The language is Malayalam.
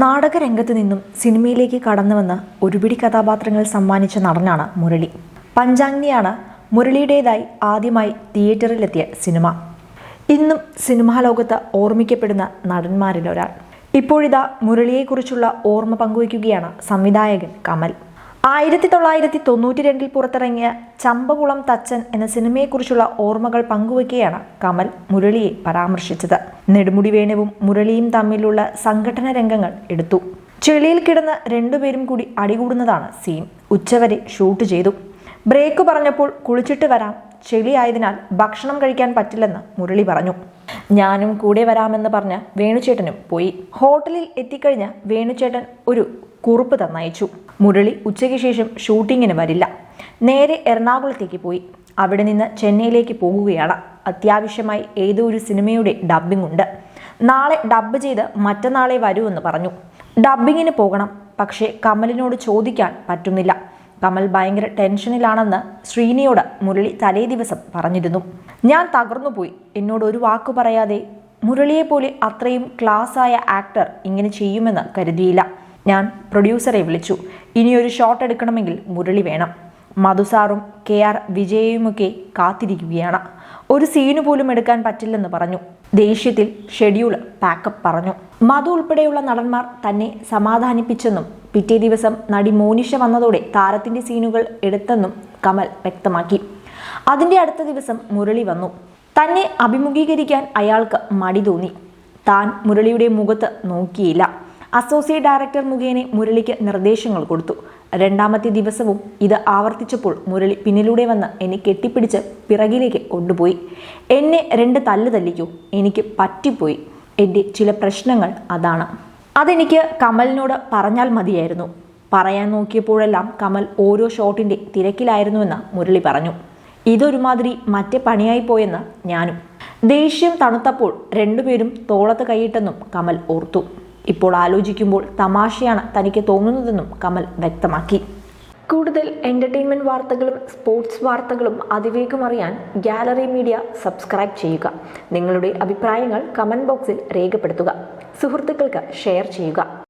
നാടകരംഗത്ത് നിന്നും സിനിമയിലേക്ക് കടന്നുവന്ന് ഒരുപിടി കഥാപാത്രങ്ങൾ സമ്മാനിച്ച നടനാണ് മുരളി. പഞ്ചാഗ്നിയാണ് മുരളിയുടേതായി ആദ്യമായി തിയേറ്ററിലെത്തിയ സിനിമ. ഇന്നും സിനിമാ ലോകത്ത് ഓർമ്മിക്കപ്പെടുന്ന നടന്മാരിൽ ഒരാൾ. ഇപ്പോഴിതാ മുരളിയെക്കുറിച്ചുള്ള ഓർമ്മ പങ്കുവയ്ക്കുകയാണ് സംവിധായകൻ കമൽ. ആയിരത്തി തൊള്ളായിരത്തി തൊണ്ണൂറ്റി രണ്ടിൽ പുറത്തിറങ്ങിയ ചമ്പകുളം തച്ചൻ എന്ന സിനിമയെക്കുറിച്ചുള്ള ഓർമ്മകൾ പങ്കുവയ്ക്കുകയാണ് കമൽ മുരളിയെ പരാമർശിച്ചത്. നെടുമുടി വേണുവും മുരളിയും തമ്മിലുള്ള സംഘടന രംഗങ്ങൾ എടുത്തു. ചെളിയിൽ കിടന്ന് രണ്ടുപേരും കൂടി അടികൂടുന്നതാണ് സീൻ ഉച്ചവരെ ഷൂട്ട് ചെയ്തു. ബ്രേക്ക് പറഞ്ഞപ്പോൾ കുളിച്ചിട്ട് വരാം. ചെളിയായതിനാൽ ഭക്ഷണം കഴിക്കാൻ പറ്റില്ലെന്ന് മുരളി പറഞ്ഞു. ഞാനും കൂടെ വരാമെന്ന് പറഞ്ഞ വേണുചേട്ടനും പോയി. ഹോട്ടലിൽ എത്തിക്കഴിഞ്ഞ് വേണുചേട്ടൻ ഒരു കുറിപ്പ് തന്നയച്ചു. മുരളി ഉച്ചയ്ക്ക് ശേഷം ഷൂട്ടിങ്ങിന് വരില്ല. നേരെ എറണാകുളത്തേക്ക് പോയി. അവിടെ നിന്ന് ചെന്നൈയിലേക്ക് പോകുകയാണ്. അത്യാവശ്യമായി ഏതോ ഒരു സിനിമയുടെ ഡബ്ബിംഗ് ഉണ്ട്. നാളെ ഡബ്ബ് ചെയ്ത് മറ്റന്നാളെ വരുമെന്ന് പറഞ്ഞു. ഡബ്ബിങ്ങിന് പോകണം. പക്ഷേ കമലിനോട് ചോദിക്കാൻ പറ്റുന്നില്ല. കമൽ ഭയങ്കര ടെൻഷനിലാണെന്ന് ശ്രീനിയോട് മുരളി തലേ ദിവസം പറഞ്ഞിരുന്നു. ഞാൻ തകർന്നുപോയി. എന്നോട് ഒരു വാക്ക് പറയാതെ മുരളിയെപ്പോലെ അത്രയും ക്ലാസ്സായ ആക്ടർ ഇങ്ങനെ ചെയ്യുമെന്ന് കരുതിയില്ല. ഞാൻ പ്രൊഡ്യൂസറെ വിളിച്ചു. ഇനിയൊരു ഷോട്ട് എടുക്കണമെങ്കിൽ മുരളി വേണം. മധുസാറും കെ ആർ വിജയയുമൊക്കെ കാത്തിരിക്കുകയാണ്. ഒരു സീന് പോലും എടുക്കാൻ പറ്റില്ലെന്ന് പറഞ്ഞു. ദേഷ്യത്തിൽ ഷെഡ്യൂൾ പാക്കപ്പ് പറഞ്ഞു. മധു ഉൾപ്പെടെയുള്ള നടന്മാർ തന്നെ സമാധാനിപ്പിച്ചെന്നും പിറ്റേ ദിവസം നടി മോനിഷ വന്നതോടെ താരത്തിന്റെ സീനുകൾ എടുത്തെന്നും കമൽ വ്യക്തമാക്കി. അതിന്റെ അടുത്ത ദിവസം മുരളി വന്നു. തന്നെ അഭിമുഖീകരിക്കാൻ അയാൾക്ക് മടി തോന്നി. താൻ മുരളിയുടെ മുഖത്ത് നോക്കിയില്ല. അസോസിയേറ്റ് ഡയറക്ടർ മുഖേന മുരളിക്ക് നിർദ്ദേശങ്ങൾ കൊടുത്തു. രണ്ടാമത്തെ ദിവസവും ഇത് ആവർത്തിച്ചപ്പോൾ മുരളി പിന്നിലൂടെ വന്ന് എന്നെ കെട്ടിപ്പിടിച്ച് പിറകിലേക്ക് കൊണ്ടുപോയി. എന്നെ രണ്ട് തല്ല് തല്ലിക്കൂ എനിക്ക് പറ്റിപ്പോയി. എന്റെ ചില പ്രശ്നങ്ങൾ അതാണ്. അതെനിക്ക് കമലിനോട് പറഞ്ഞാൽ മതിയായിരുന്നു. പറയാൻ നോക്കിയപ്പോഴെല്ലാം കമൽ ഓരോ ഷോട്ടിന്റെ തിരക്കിലായിരുന്നുവെന്ന് മുരളി പറഞ്ഞു. ഇതൊരുമാതിരി മറ്റേ പണിയായി പോയെന്ന് ഞാനും. ദേഷ്യം തണുത്തപ്പോൾ രണ്ടുപേരും തോളത്ത് കൈയിട്ടെന്നും കമൽ ഓർത്തു. ഇപ്പോൾ ആലോചിക്കുമ്പോൾ തമാശയാണ് തനിക്ക് തോന്നുന്നതെന്നും കമൽ വ്യക്തമാക്കി. കൂടുതൽ എന്റർടൈൻമെന്റ് വാർത്തകളും സ്പോർട്സ് വാർത്തകളും അതിവേഗം അറിയാൻ ഗാലറി മീഡിയ സബ്സ്ക്രൈബ് ചെയ്യുക. നിങ്ങളുടെ അഭിപ്രായങ്ങൾ കമന്റ് ബോക്സിൽ രേഖപ്പെടുത്തുക. സുഹൃത്തുക്കൾക്ക് ഷെയർ ചെയ്യുക.